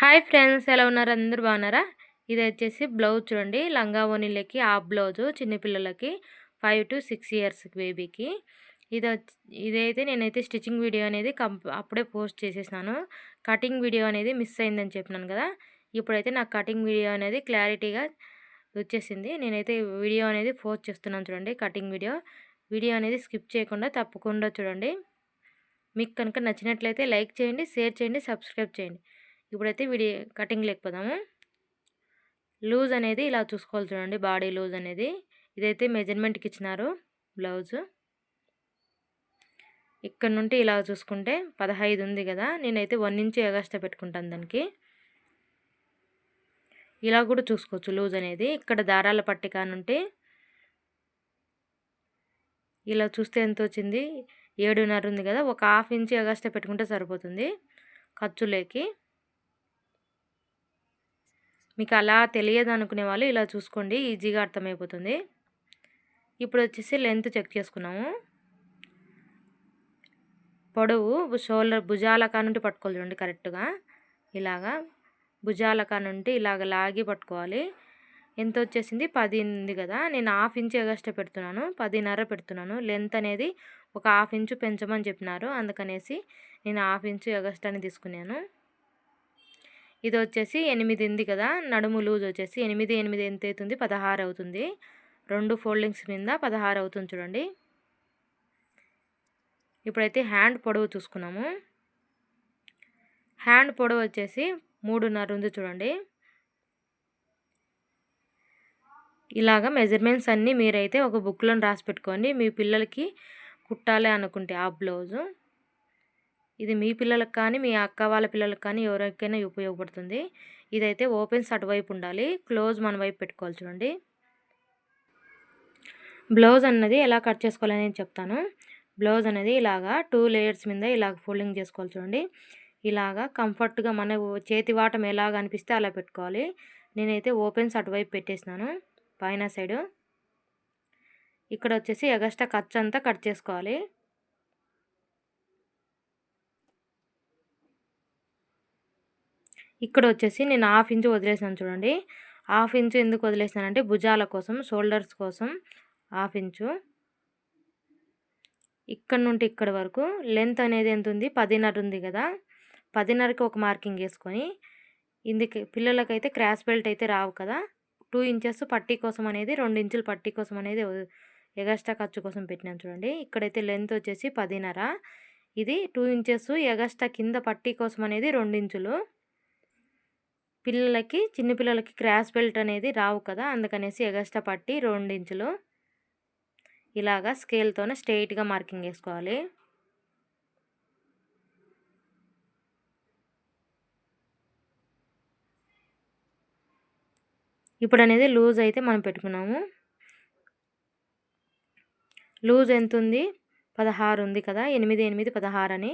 Hi friends ఎలా ఉన్నారు? అందరు బాగున్నారా? ఇది వచ్చేసి బ్లౌజ్ చూడండి. లంగా ఓనీలకి ఆ బ్లౌజు చిన్నపిల్లలకి ఫైవ్ టు సిక్స్ ఇయర్స్ బేబీకి ఇది ఇదైతే నేనైతే స్టిచ్చింగ్ వీడియో అనేది కంప్ అప్పుడే పోస్ట్ చేసేసినాను. కటింగ్ వీడియో అనేది మిస్ అయిందని చెప్పినాను కదా. ఇప్పుడైతే నాకు కటింగ్ వీడియో అనేది క్లారిటీగా వచ్చేసింది. నేనైతే వీడియో అనేది పోస్ట్ చేస్తున్నాను చూడండి కటింగ్ వీడియో వీడియో అనేది స్కిప్ చేయకుండా తప్పకుండా చూడండి. మీకు కనుక నచ్చినట్లయితే లైక్ చేయండి షేర్ చేయండి సబ్స్క్రైబ్ చేయండి. ఇప్పుడైతే వీడి కటింగ్ లేకపోదాము. లూజ్ అనేది ఇలా చూసుకోవాలి చూడండి బాడీ లూజ్ అనేది. ఇదైతే మెజర్మెంట్కి ఇచ్చినారు బ్లౌజ్. ఇక్కడ నుండి ఇలా చూసుకుంటే పదహైదు ఉంది కదా నేనైతే వన్ ఇంచ్ ఎగస్ట్రా పెట్టుకుంటాను దానికి. ఇలా కూడా చూసుకోవచ్చు లూజ్ అనేది. ఇక్కడ దారాల పట్టిక నుండి ఇలా చూస్తే ఎంత వచ్చింది? ఏడున్నర ఉంది కదా ఒక హాఫ్ ఇంచ్ ఎగస్ట్రా పెట్టుకుంటే సరిపోతుంది ఖర్చులేకి. మీకు అలా తెలియదు అనుకునే వాళ్ళు ఇలా చూసుకోండి ఈజీగా అర్థమైపోతుంది. ఇప్పుడు వచ్చేసి లెంత్ చెక్ చేసుకున్నాము. పొడవు షోల్డర్ భుజాల నుండి పట్టుకోవాలి చూడండి కరెక్ట్గా. ఇలాగా భుజాల నుండి ఇలాగ లాగి పట్టుకోవాలి. ఎంత వచ్చేసింది పది ఉంది కదా. నేను హాఫ్ ఇంచ్ ఎగస్ట్రా పెడుతున్నాను పదిన్నర పెడుతున్నాను. లెంత్ అనేది ఒక హాఫ్ ఇంచు పెంచమని చెప్పినారు. అందుకనేసి నేను హాఫ్ ఇంచు ఎగస్ట్రాని తీసుకున్నాను. ఇది వచ్చేసి ఎనిమిది ఉంది కదా నడుము లూజ్ వచ్చేసి ఎనిమిది ఎనిమిది ఎంత అవుతుంది పదహారు అవుతుంది రెండు ఫోల్డింగ్స్ మీద పదహారు అవుతుంది చూడండి. ఇప్పుడైతే హ్యాండ్ పొడవు చూసుకున్నాము. హ్యాండ్ పొడవు వచ్చేసి మూడున్నర ఉంది చూడండి. ఇలాగ మెజర్మెంట్స్ అన్నీ మీరైతే ఒక బుక్లో రాసి పెట్టుకోండి. మీ పిల్లలకి కుట్టాలి అనుకుంటే ఆ బ్లౌజు. ఇది మీ పిల్లలకు కానీ మీ అక్క వాళ్ళ పిల్లలకు కానీ ఎవరికైనా ఉపయోగపడుతుంది. ఇదైతే ఓపెన్స్ అటువైపు ఉండాలి. క్లోజ్ మన వైపు పెట్టుకోవాలి చూడండి. బ్లౌజ్ అన్నది ఎలా కట్ చేసుకోవాలని నేను చెప్తాను. బ్లౌజ్ అనేది ఇలాగా టూ లేయర్స్ మీద ఇలాగ ఫోల్డింగ్ చేసుకోవాలి చూడండి. ఇలాగా కంఫర్ట్గా మన చేతి వాటం ఎలాగ అనిపిస్తే అలా పెట్టుకోవాలి. నేనైతే ఓపెన్స్ అటువైపు పెట్టేసినాను పైన సైడు. ఇక్కడ వచ్చేసి ఎగస్ట్రా ఖర్చు అంతా కట్ చేసుకోవాలి. ఇక్కడ వచ్చేసి నేను హాఫ్ ఇంచు వదిలేసాను చూడండి. హాఫ్ ఇంచు ఎందుకు వదిలేసానంటే భుజాల కోసం షోల్డర్స్ కోసం హాఫ్ ఇంచు. ఇక్కడ నుండి ఇక్కడ వరకు లెంత్ అనేది ఎంత ఉంది? పదిన్నర ఉంది కదా. పదిన్నరకి ఒక మార్కింగ్ వేసుకొని ఇందుకు పిల్లలకైతే క్రాస్ బెల్ట్ అయితే రావు కదా. టూ ఇంచెస్ పట్టీ కోసం అనేది రెండు ఇంచులు పట్టీ కోసం అనేది ఎగస్ట్రా ఖర్చు కోసం పెట్టినాం చూడండి. ఇక్కడైతే లెంత్ వచ్చేసి పదిన్నర. ఇది టూ ఇంచెస్ ఎగస్ట్రా కింద పట్టీ కోసం అనేది రెండు ఇంచులు. పిల్లలకి చిన్నపిల్లలకి క్రాస్ బెల్ట్ అనేది రావు కదా అందుకనేసి ఎగస్ట్రా పట్టి రెండించులు ఇలాగా స్కేల్తోనే స్ట్రెయిట్గా మార్కింగ్ వేసుకోవాలి ఇప్పుడు అనేది లూజ్ అయితే మనం పెట్టుకున్నాము. లూజ్ ఎంత ఉంది పదహారు ఉంది కదా ఎనిమిది ఎనిమిది పదహారు అని.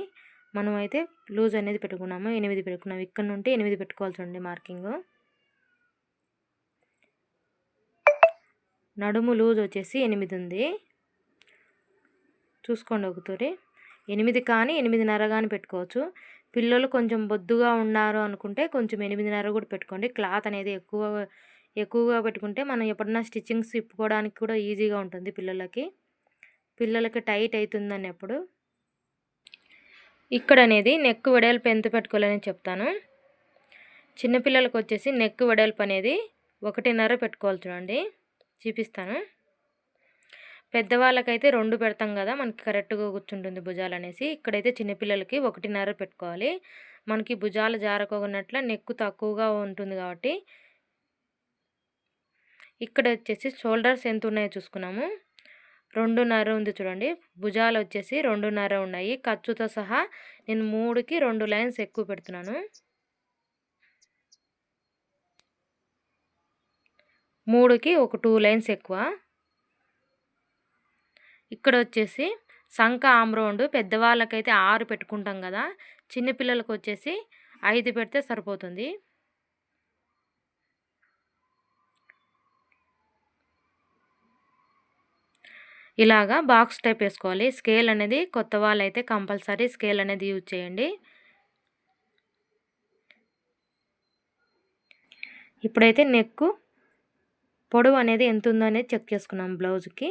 మనం అయితే లూజ్ అనేది పెట్టుకున్నాము. ఎనిమిది పెట్టుకున్నాము ఇక్కడ నుండి ఎనిమిది పెట్టుకోవాల్సి ఉంది మార్కింగ్. నడుము లూజ్ వచ్చేసి ఎనిమిది ఉంది. చూసుకోండి ఒకతూరి ఎనిమిది కానీ ఎనిమిదిన్నర కానీ పెట్టుకోవచ్చు. పిల్లలు కొంచెం బొద్దుగా ఉన్నారు అనుకుంటే కొంచెం ఎనిమిదిన్నర కూడా పెట్టుకోండి. క్లాత్ అనేది ఎక్కువ ఎక్కువగా పెట్టుకుంటే మనం ఎప్పుడన్నా స్టిచ్చింగ్స్ ఇప్పుకోవడానికి కూడా ఈజీగా ఉంటుంది పిల్లలకి. పిల్లలకి టైట్ అవుతుందని ఎప్పుడు. ఇక్కడ అనేది నెక్ వెడల్పు ఎంత పెట్టుకోవాలని చెప్తాను. చిన్నపిల్లలకు వచ్చేసి నెక్ వెడల్పు అనేది ఒకటిన్నర పెట్టుకోవాలి చూడండి. చూపిస్తాను. పెద్దవాళ్ళకైతే రెండు పెడతాం కదా మనకి కరెక్ట్గా కూర్చుంటుంది భుజాలు అనేసి ఇక్కడైతే చిన్నపిల్లలకి ఒకటిన్నర పెట్టుకోవాలి. మనకి భుజాలు జారకోనట్ల నెక్కు తక్కువగా ఉంటుంది కాబట్టి. ఇక్కడ వచ్చేసి షోల్డర్స్ ఎంత ఉన్నాయో చూసుకున్నాము. రెండున్నర ఉంది చూడండి. భుజాలు వచ్చేసి రెండున్నర ఉన్నాయి. ఖర్చుతో సహా నేను మూడుకి రెండు లైన్స్ ఎక్కువ పెడుతున్నాను. మూడుకి ఒక టూ లైన్స్ ఎక్కువ. ఇక్కడ వచ్చేసి సంఖ ఆమ్రౌండ్ పెద్దవాళ్ళకైతే ఆరు పెట్టుకుంటాం కదా. చిన్నపిల్లలకు వచ్చేసి ఐదు పెడితే సరిపోతుంది. ఇలాగా బాక్స్ టైప్ వేసుకోవాలి. స్కేల్ అనేది కొత్త వాళ్ళైతే కంపల్సరీ స్కేల్ అనేది యూజ్ చేయండి. ఇప్పుడైతే నెక్కు పొడవు అనేది ఎంత ఉందో అనేది చెక్ చేసుకున్నాం బ్లౌజ్కి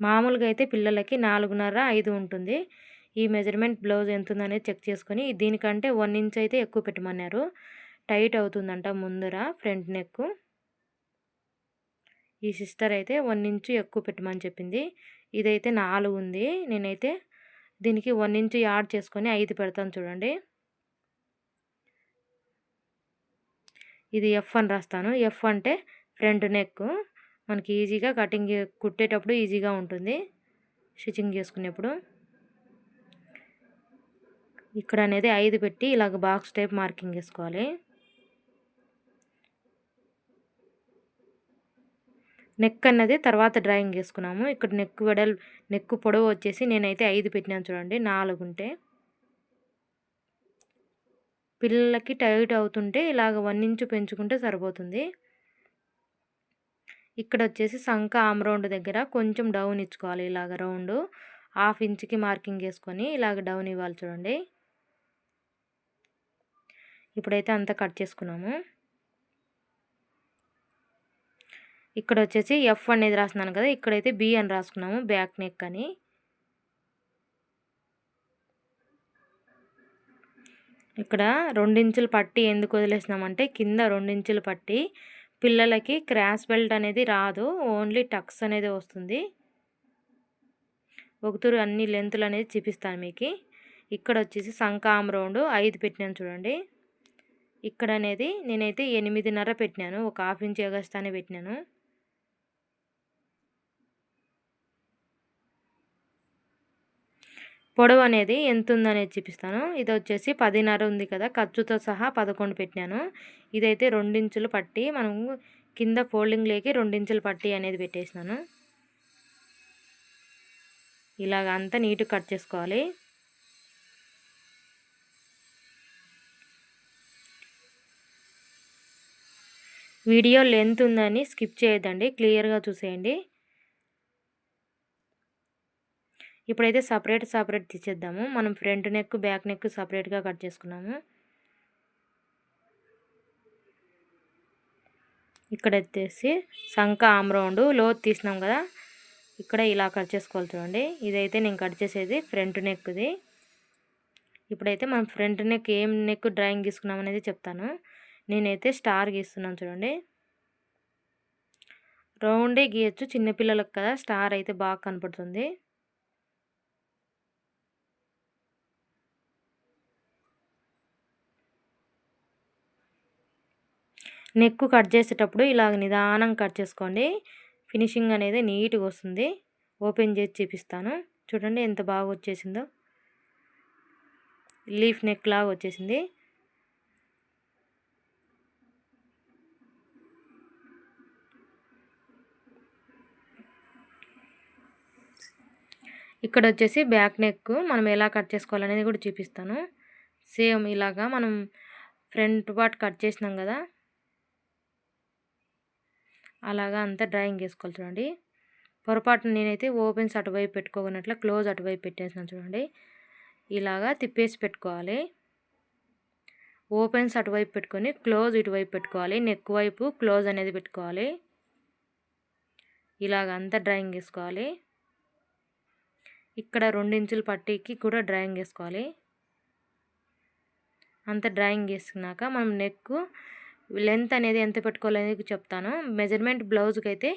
మామూలుగా అయితే పిల్లలకి నాలుగున్నర ఐదు ఉంటుంది. ఈ మెజర్మెంట్ బ్లౌజ్ ఎంత ఉందనేది చెక్ చేసుకొని దీనికంటే వన్ ఇంచ్ అయితే ఎక్కువ పెట్టమన్నారు. టైట్ అవుతుందంట ముందర ఫ్రంట్ నెక్ ఈ సిస్టర్ అయితే వన్ ఇంచు ఎక్కువ పెట్టమని చెప్పింది. ఇదైతే నాలుగు ఉంది. నేనైతే దీనికి వన్ ఇంచు యాడ్ చేసుకొని ఐదు పెడతాను చూడండి. ఇది ఎఫ్ అని రాస్తాను. ఎఫ్ అంటే ఫ్రంట్ నెక్ మనకి ఈజీగా కటింగ్ కుట్టేటప్పుడు ఈజీగా ఉంటుంది. స్టిచ్చింగ్ చేసుకునేప్పుడు. ఇక్కడ అనేది ఐదు పెట్టి ఇలాగ బాక్స్ టైప్ మార్కింగ్ వేసుకోవాలి నెక్ అన్నది తర్వాత డ్రాయింగ్ చేసుకున్నాము. ఇక్కడ నెక్ వెడల్ నెక్ పొడవు వచ్చేసి నేనైతే ఐదు పెట్టినాను చూడండి నాలుగు ఉంటే. పిల్లలకి టైట్ అవుతుంటే ఇలాగ వన్ ఇంచు పెంచుకుంటే సరిపోతుంది. ఇక్కడ వచ్చేసి సంఖ ఆమ్ రౌండ్ దగ్గర కొంచెం డౌన్ ఇచ్చుకోవాలి ఇలాగ రౌండ్. హాఫ్ ఇంచ్కి మార్కింగ్ వేసుకొని ఇలాగ డౌన్ ఇవ్వాలి చూడండి. ఇప్పుడైతే అంతా కట్ చేసుకున్నాము. ఇక్కడ వచ్చేసి ఎఫ్ అనేది రాస్తున్నాను కదా ఇక్కడైతే బి అని రాసుకున్నాము బ్యాక్ నెక్ అని. ఇక్కడ రెండించులు పట్టి ఎందుకు వదిలేసినామంటే కింద రెండించులు పట్టి పిల్లలకి క్రాస్ బెల్ట్ అనేది రాదు ఓన్లీ టక్స్ అనేది వస్తుంది. ఒకతూరు అన్ని లెంతులు అనేది చూపిస్తాను మీకు. ఇక్కడ వచ్చేసి సంకామ్ రౌండ్ ఐదు పెట్టినాను చూడండి. ఇక్కడ అనేది నేనైతే ఎనిమిదిన్నర పెట్టినాను ఒక హాఫ్ ఇంచ్ ఎగస్తానే పెట్టినాను. పొడవు అనేది ఎంత ఉందనేది చూపిస్తాను. ఇది వచ్చేసి పదిన్నర ఉంది కదా ఖర్చుతో సహా పదకొండు పెట్టినాను. ఇదైతే రెండించులు పట్టి మనం కింద ఫోల్డింగ్ లేకి రెండించులు పట్టి అనేది పెట్టేసినాను. ఇలాగ అంతా నీట్గా కట్ చేసుకోవాలి. వీడియో లెంత్ ఉందని స్కిప్ చేయొద్దండి క్లియర్గా చూసేయండి. ఇప్పుడైతే సపరేట్ సపరేట్ తీసేద్దాము. మనం ఫ్రంట్ నెక్ బ్యాక్ నెక్ సపరేట్గా కట్ చేసుకున్నాము. ఇక్కడ వచ్చేసి సంక ఆమ్ రౌండ్ తీసినాం కదా. ఇక్కడ ఇలా కట్ చేసుకోవాలి చూడండి. ఇదైతే నేను కట్ చేసేది ఫ్రంట్ నెక్ది. ఇప్పుడైతే మనం ఫ్రంట్ నెక్ ఏం నెక్ డ్రాయింగ్ గీసుకున్నామనేది చెప్తాను. నేనైతే స్టార్ గీస్తున్నాను చూడండి. రౌండే గీయచ్చు చిన్నపిల్లలకు కదా. స్టార్ అయితే బాగా కనపడుతుంది. నెక్ కట్ చేసేటప్పుడు ఇలాగ నిదానం కట్ చేసుకోండి. ఫినిషింగ్ అనేది నీట్గా వస్తుంది. ఓపెన్ చేసి చూపిస్తాను. చూడండి ఎంత బాగా వచ్చేసిందో. లీఫ్ నెక్ లాగా వచ్చేసింది. ఇక్కడ వచ్చేసి బ్యాక్ నెక్ మనం ఎలా కట్ చేసుకోవాలనేది కూడా చూపిస్తాను. సేమ్ ఇలాగా మనం ఫ్రంట్ పార్ట్ కట్ చేసినాం కదా. అలాగా అంతా డ్రాయింగ్ వేసుకోవాలి చూడండి. పొరపాటున నేనైతే ఓపెన్స్ అటువైపు పెట్టుకోకున్నట్లు క్లోజ్ అటువైపు పెట్టేసిన చూడండి. ఇలాగా తిప్పేసి పెట్టుకోవాలి. ఓపెన్స్ అటువైపు పెట్టుకొని క్లోజ్ ఇటువైపు పెట్టుకోవాలి. నెక్ వైపు క్లోజ్ అనేది పెట్టుకోవాలి. ఇలాగ అంతా డ్రాయింగ్ వేసుకోవాలి. ఇక్కడ రెండించుల పట్టీకి కూడా డ్రాయింగ్ వేసుకోవాలి. అంత డ్రాయింగ్ వేసుకున్నాక మనం నెక్ లెంత్ అనేది ఎంత పెట్టుకోవాలనేది చెప్తాను. మెజర్మెంట్ బ్లౌజ్కి అయితే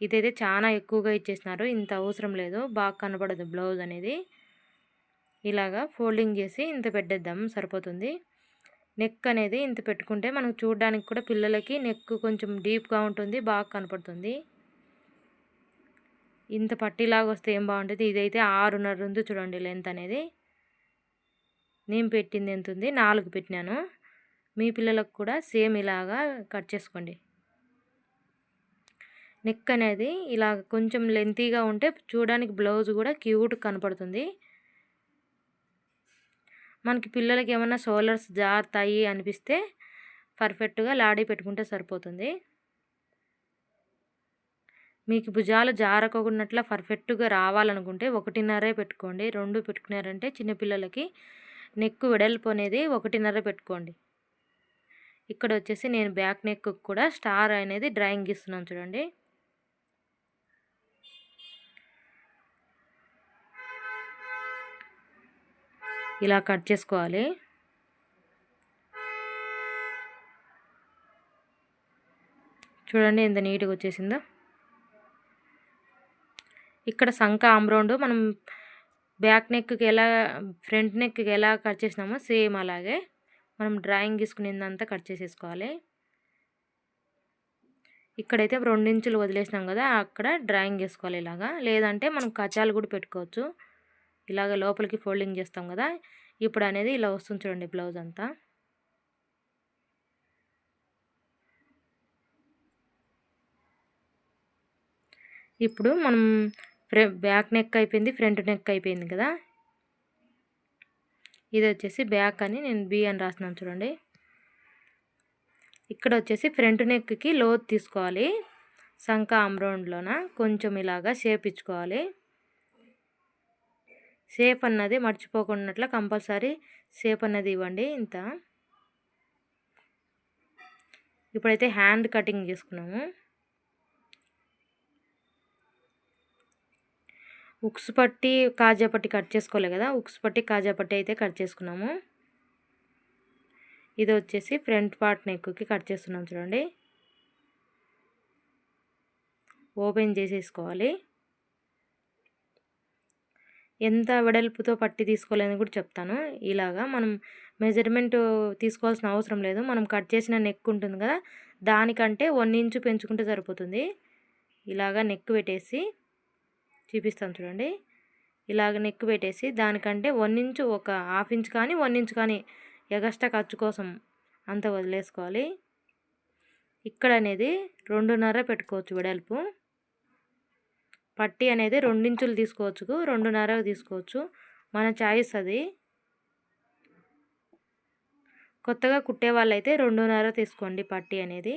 ఇదైతే చాలా ఎక్కువగా ఇచ్చేసినారు. ఇంత అవసరం లేదు. బాగా కనపడదు బ్లౌజ్ అనేది. ఇలాగా ఫోల్డింగ్ చేసి ఇంత పెట్టేద్దాం సరిపోతుంది. నెక్ అనేది ఇంత పెట్టుకుంటే మనకు చూడడానికి కూడా పిల్లలకి నెక్ కొంచెం డీప్గా ఉంటుంది బాగా కనపడుతుంది. ఇంత పట్టిలాగా వస్తే ఏం బాగుంటుంది? ఇదైతే ఆరున్నర ఉంది చూడండి లెంత్ అనేది. నేను పెట్టింది ఎంత ఉంది? నాలుగు పెట్టినాను. మీ పిల్లలకు కూడా సేమ్ ఇలాగా కట్ చేసుకోండి. నెక్ అనేది ఇలా కొంచెం లెంతీగా ఉంటే చూడడానికి బ్లౌజ్ కూడా క్యూట్ కనపడుతుంది. మనకి పిల్లలకి ఏమైనా షోల్డర్స్ జారుతాయి అనిపిస్తే పర్ఫెక్ట్గా లాడీ పెట్టుకుంటే సరిపోతుంది. మీకు భుజాలు జారకోకున్నట్ల పర్ఫెక్ట్గా రావాలనుకుంటే ఒకటిన్నరే పెట్టుకోండి. రెండు పెట్టుకున్నారంటే చిన్నపిల్లలకి నెక్కు వెడల్పు అనేది ఒకటిన్నర పెట్టుకోండి. ఇక్కడ వచ్చేసి నేను బ్యాక్ నెక్ కూడా స్టార్ అనేది డ్రాయింగ్ ఇస్తున్నాను చూడండి. ఇలా కట్ చేసుకోవాలి. చూడండి ఎంత నీట్గా వచ్చేసిందో. ఇక్కడ సంఖ ఆమ్రౌండ్ మనం బ్యాక్ నెక్కి ఎలా ఫ్రంట్ నెక్కి ఎలా కట్ చేసినామో సేమ్ అలాగే. మనం డ్రాయింగ్ తీసుకునేదంతా కట్ చేసేసుకోవాలి. ఇక్కడైతే రెండించులు వదిలేసినాం కదా అక్కడ డ్రాయింగ్ చేసుకోవాలి ఇలాగా. లేదంటే మనం కచాలు కూడా పెట్టుకోవచ్చు. ఇలాగ లోపలికి ఫోల్డింగ్ చేస్తాం కదా ఇప్పుడు అనేది ఇలా వస్తుంది చూడండి బ్లౌజ్ అంతా. ఇప్పుడు మనం బ్యాక్ నెక్ అయిపోయింది ఫ్రంట్ నెక్ అయిపోయింది కదా. ఇది వచ్చేసి బ్యాక్ అని నేను బి అని రాస్తున్నాను చూడండి. ఇక్కడ వచ్చేసి ఫ్రంట్ నెక్కి లోత్ తీసుకోవాలి. సంఖ ఆమ్రౌండ్లోన కొంచెం ఇలాగా షేప్ ఇచ్చుకోవాలి. షేప్ అన్నది మర్చిపోకుండా కంపల్సరీ షేప్ అన్నది ఇవ్వండి ఇంత. ఇప్పుడైతే హ్యాండ్ కటింగ్ చేసుకున్నాము. ఉక్స్ పట్టి కాజా పట్టి కట్ చేసుకోవాలి కదా ఉక్స్ పట్టి కాజా పట్టి అయితే కట్ చేసుకున్నాము. ఇది వచ్చేసి ఫ్రంట్ పార్ట్ నెక్కి కట్ చేస్తున్నాం చూడండి. ఓపెన్ చేసేసుకోవాలి. ఎంత వెడల్పుతో పట్టి తీసుకోవాలని కూడా చెప్తాను. ఇలాగా మనం మెజర్మెంట్ తీసుకోవాల్సిన అవసరం లేదు. మనం కట్ చేసిన నెక్ ఉంటుంది కదా దానికంటే వన్ ఇంచు పెంచుకుంటే సరిపోతుంది. ఇలాగా నెక్ పెట్టేసి చూపిస్తాను చూడండి. ఇలాగ నెక్ పెట్టేసి దానికంటే వన్ ఇంచు ఒక హాఫ్ ఇంచ్ కానీ వన్ ఇంచ్ కానీ ఎగస్ట్రా ఖర్చు కోసం అంత వదిలేసుకోవాలి. ఇక్కడ అనేది రెండున్నర పెట్టుకోవచ్చు వెడల్పు. పట్టి అనేది రెండించులు తీసుకోవచ్చు రెండున్నర తీసుకోవచ్చు. మన చాయిస్ అది. కొత్తగా కుట్టే వాళ్ళైతే రెండున్నర తీసుకోండి పట్టి అనేది.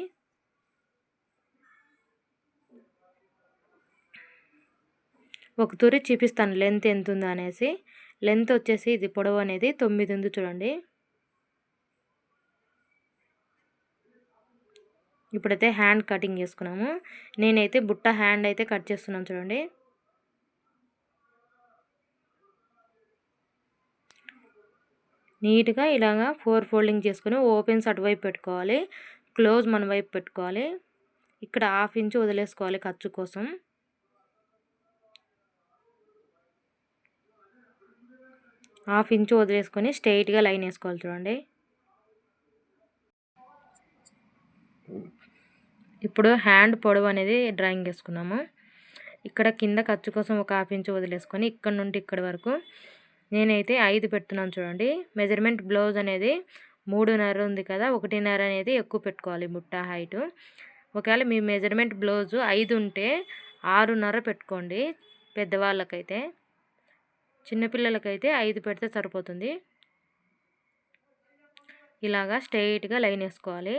ఒక తూరి చూపిస్తాను లెంత్ ఎంత ఉందో అనేసి. లెంత్ వచ్చేసి ఇది పొడవు అనేది తొమ్మిది ఉంది చూడండి. ఇప్పుడైతే హ్యాండ్ కటింగ్ చేసుకున్నాము. నేనైతే బుట్ట హ్యాండ్ అయితే కట్ చేస్తున్నాను చూడండి. నీట్గా ఇలాగా ఫోర్ ఫోల్డింగ్ చేసుకొని ఓపెన్స్ అటువైపు పెట్టుకోవాలి. క్లోజ్ మన వైపు పెట్టుకోవాలి. ఇక్కడ హాఫ్ ఇంచ్ వదిలేసుకోవాలి ఖర్చు కోసం. హాఫ్ ఇంచు వదిలేసుకొని స్ట్రైట్గా లైన్ వేసుకోవాలి చూడండి. ఇప్పుడు హ్యాండ్ పొడవు అనేది డ్రాయింగ్ వేసుకున్నాము. ఇక్కడ కింద ఖర్చు కోసం ఒక హాఫ్ ఇంచు వదిలేసుకొని ఇక్కడ నుండి ఇక్కడ వరకు నేనైతే ఐదు పెడుతున్నాను చూడండి. మెజర్మెంట్ బ్లౌజ్ అనేది మూడున్నర ఉంది కదా ఒకటిన్నర అనేది ఎక్కువ పెట్టుకోవాలి బుట్ట హైటు. ఒకవేళ మీ మెజర్మెంట్ బ్లౌజు ఐదు ఉంటే ఆరున్నర పెట్టుకోండి పెద్దవాళ్ళకైతే. చిన్నపిల్లలకైతే ఐదు పెడితే సరిపోతుంది. ఇలాగా స్ట్రైట్గా లైన్ వేసుకోవాలి.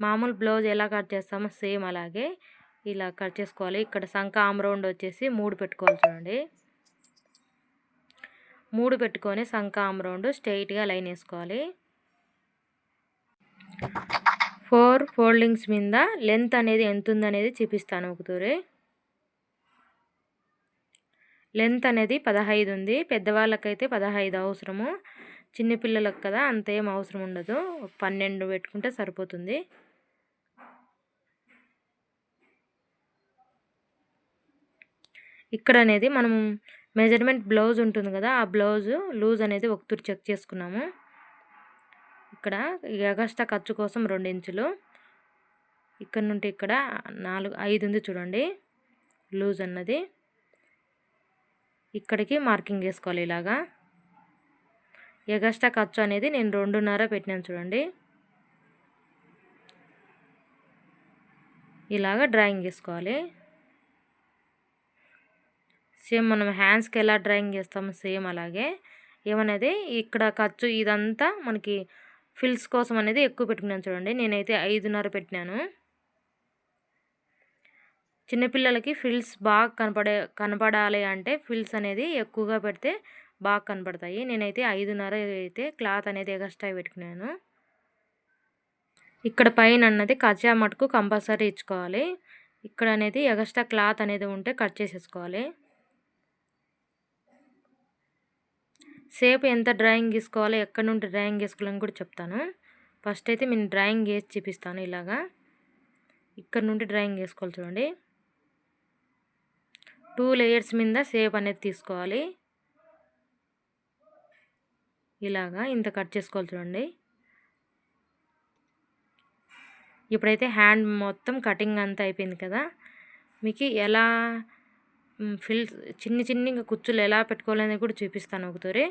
మామూలు బ్లౌజ్ ఎలా కట్ చేస్తామో సేమ్ అలాగే ఇలా కట్ చేసుకోవాలి. ఇక్కడ సంక ఆమ్రౌండ్ వచ్చేసి మూడు పెట్టుకోవాలి చూడండి. మూడు పెట్టుకొని సంక ఆమ్రౌండ్ స్ట్రైట్గా లైన్ వేసుకోవాలి. ఫోర్ ఫోల్డింగ్స్ మీద లెంత్ అనేది ఎంత ఉందనేది చూపిస్తాను ఒకతూరి లెంత్ అనేది పదహైదు ఉంది పెద్దవాళ్ళకైతే పదహైదు అవసరము చిన్నపిల్లలకు కదా అంత ఏం అవసరం ఉండదు. పన్నెండు పెట్టుకుంటే సరిపోతుంది. ఇక్కడ అనేది మనం మెజర్మెంట్ బ్లౌజ్ ఉంటుంది కదా ఆ బ్లౌజ్ లూజ్ అనేది ఒకతూరు చెక్ చేసుకున్నాము. ఇక్కడ ఎగస్ట్రా ఖర్చు కోసం రెండు ఇంచులు ఇక్కడ నుండి ఇక్కడ నాలుగు ఐదు ఉంది చూడండి. లూజ్ అన్నది. ఇక్కడికి మార్కింగ్ వేసుకోవాలి ఇలాగా. ఎగస్ట్రా ఖర్చు అనేది నేను రెండున్నర పెట్టినాను చూడండి. ఇలాగ డ్రాయింగ్ చేసుకోవాలి. సేమ్ మనం హ్యాండ్స్కి ఎలా డ్రాయింగ్ చేస్తామో సేమ్ అలాగే. ఏమనేది ఇక్కడ ఖర్చు ఇదంతా మనకి ఫిల్స్ కోసం అనేది ఎక్కువ పెట్టుకున్నాను చూడండి. నేనైతే ఐదున్నర పెట్టినాను. చిన్నపిల్లలకి ఫిల్స్ బాగా కనపడే కనపడాలి అంటే ఫిల్స్ అనేది ఎక్కువగా పెడితే బాగా కనపడతాయి. నేనైతే ఐదున్నర అయితే క్లాత్ అనేది ఎగస్ట్రా పెట్టుకున్నాను. ఇక్కడ పైన అన్నది కచ్చా మటుకు కంపల్సరీ ఇచ్చుకోవాలి. ఇక్కడ అనేది ఎగస్ట్రా క్లాత్ అనేది ఉంటే కట్ చేసేసుకోవాలి. సేపు ఎంత డ్రాయింగ్ గీసుకోవాలో ఎక్కడ నుండి డ్రాయింగ్ గీసుకోవాలని కూడా చెప్తాను. ఫస్ట్ అయితే నేను డ్రాయింగ్ వేసి చూపిస్తాను ఇలాగా. ఇక్కడ నుండి డ్రాయింగ్ వేసుకోవాలి చూడండి. టూ లేయర్స్ మీద సేప్ అనేది తీసుకోవాలి. ఇలాగా ఇంత కట్ చేసుకోవాలి చూడండి. ఇప్పుడైతే హ్యాండ్ మొత్తం కటింగ్ అంతా అయిపోయింది కదా. మీకు ఎలా ఫిల్ చిన్ని చిన్ని కుచ్చులు ఎలా పెట్టుకోవాలనేది కూడా చూపిస్తాను ఒకతోరి.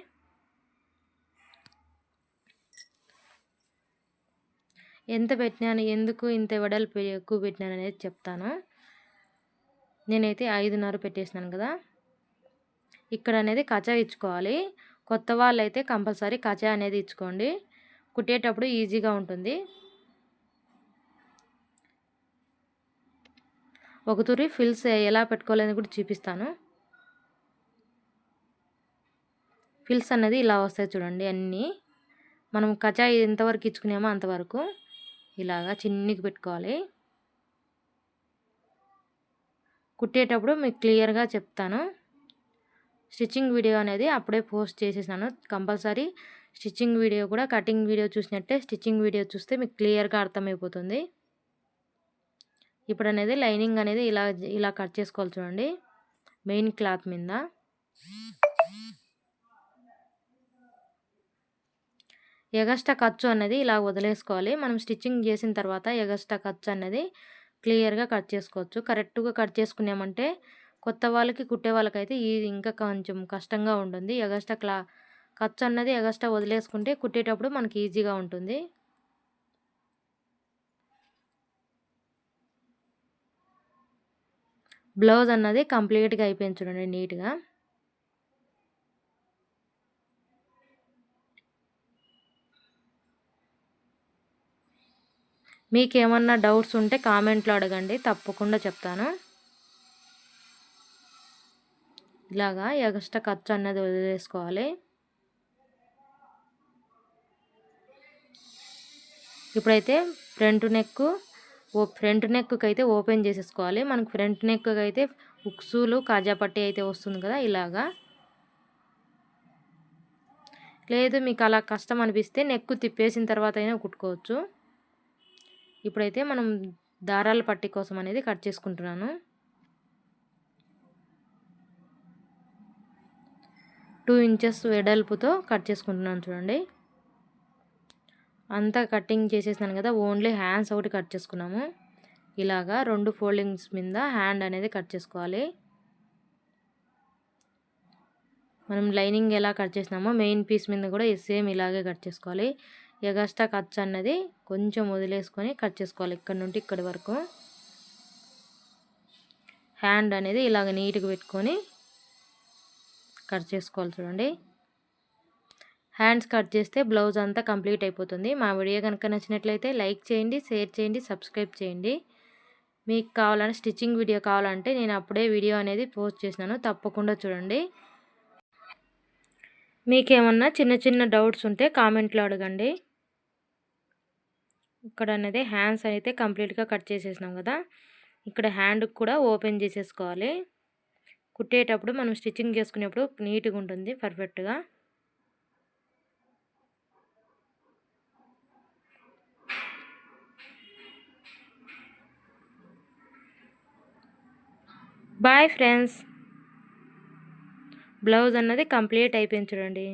ఎంత పెట్టినాను ఎందుకు ఇంత వెడల్పు ఎక్కువ పెట్టినాను అనేది చెప్తాను. నేనైతే ఐదున్నర పెట్టేసినాను కదా. ఇక్కడ అనేది కచా ఇచ్చుకోవాలి. కొత్త వాళ్ళు అయితే కంపల్సరీ కచా అనేది ఇచ్చుకోండి. కుట్టేటప్పుడు ఈజీగా ఉంటుంది. ఒక తూరి ఫిల్స్ ఎలా పెట్టుకోవాలని కూడా చూపిస్తాను. ఫిల్స్ అనేది ఇలా వస్తాయి చూడండి అన్నీ. మనం కచా ఎంతవరకు ఇచ్చుకున్నామో అంతవరకు ఇలాగా చిన్నికి పెట్టుకోవాలి. కుట్టేటప్పుడు మీకు క్లియర్గా చెప్తాను. స్టిచ్చింగ్ వీడియో అనేది అప్పుడే పోస్ట్ చేసేసాను. కంపల్సరీ స్టిచ్చింగ్ వీడియో కూడా కటింగ్ వీడియో చూసినట్టే స్టిచ్చింగ్ వీడియో చూస్తే మీకు క్లియర్గా అర్థమైపోతుంది. ఇప్పుడు అనేది లైనింగ్ అనేది ఇలా ఇలా కట్ చేసుకోవాలి చూడండి. మెయిన్ క్లాత్ మీద. ఎగస్ట్రా ఖర్చు అనేది ఇలా వదిలేసుకోవాలి. మనం స్టిచ్చింగ్ చేసిన తర్వాత ఎగస్ట్రా ఖర్చు అనేది క్లియర్గా కట్ చేసుకోవచ్చు. కరెక్ట్గా కట్ చేసుకున్నామంటే కొత్త వాళ్ళకి కుట్టే వాళ్ళకైతే ఇది ఇంకా కొంచెం కష్టంగా ఉంటుంది. ఎగస్ట్రా క్లా ఖర్చు అన్నది ఎగస్ట్రా వదిలేసుకుంటే కుట్టేటప్పుడు మనకి ఈజీగా ఉంటుంది. బ్లౌజ్ అన్నది కంప్లీట్గా అయిపోయింది చూడండి నీట్గా. మీకేమన్నా డౌట్స్ ఉంటే కామెంట్లో అడగండి తప్పకుండా చెప్తాను. ఇలాగా ఎగస్ట్రా ఖర్చు అనేది వదిలేసుకోవాలి. ఇప్పుడైతే ఫ్రంట్ నెక్ ఓ ఫ్రంట్ నెక్కి అయితే ఓపెన్ చేసేసుకోవాలి. మనకు ఫ్రంట్ నెక్ అయితే ఉక్సులు కాజాపట్టి అయితే వస్తుంది కదా ఇలాగా. లేదు మీకు అలా కష్టం అనిపిస్తే నెక్కు తిప్పేసిన తర్వాత అయినా కుట్టుకోవచ్చు. ఇప్పుడైతే మనం దారాల పట్టి కోసం అనేది కట్ చేసుకుంటున్నాను. టూ ఇంచెస్ వెడల్పుతో కట్ చేసుకుంటున్నాను చూడండి. అంతా కటింగ్ చేసేసాను కదా ఓన్లీ హ్యాండ్స్ ఒకటి కట్ చేసుకున్నాము. ఇలాగా రెండు ఫోల్డింగ్స్ మీద హ్యాండ్ అనేది కట్ చేసుకోవాలి. మనం లైనింగ్ ఎలా కట్ చేసినామో మెయిన్ పీస్ మీద కూడా సేమ్ ఇలాగే కట్ చేసుకోవాలి. ఎగస్ట్రా కట్స్ అన్నది కొంచెం వదిలేసుకొని కట్ చేసుకోవాలి ఇక్కడ నుండి ఇక్కడి వరకు. హ్యాండ్ అనేది ఇలాగ నీట్గా పెట్టుకొని కట్ చేసుకోవాలి చూడండి. హ్యాండ్స్ కట్ చేస్తే బ్లౌజ్ అంతా కంప్లీట్ అయిపోతుంది. మా వీడియో కనుక నచ్చినట్లయితే లైక్ చేయండి షేర్ చేయండి సబ్స్క్రైబ్ చేయండి. మీకు కావాలంటే స్టిచ్చింగ్ వీడియో కావాలంటే నేను అప్పుడే వీడియో అనేది పోస్ట్ చేసినాను. తప్పకుండా చూడండి. మీకేమన్నా చిన్న చిన్న డౌట్స్ ఉంటే కామెంట్లో అడగండి. ఇక్కడ అనేది హ్యాండ్స్ అయితే కంప్లీట్గా కట్ చేసేసినాం కదా. ఇక్కడ హ్యాండ్ కూడా ఓపెన్ చేసేసుకోవాలి. కుట్టేటప్పుడు మనం స్టిచ్చింగ్ చేసుకునేప్పుడు నీట్గా ఉంటుంది పర్ఫెక్ట్గా. Bye friends. బ్లౌజ్ అన్నది కంప్లీట్ అయిపోయింది చూడండి.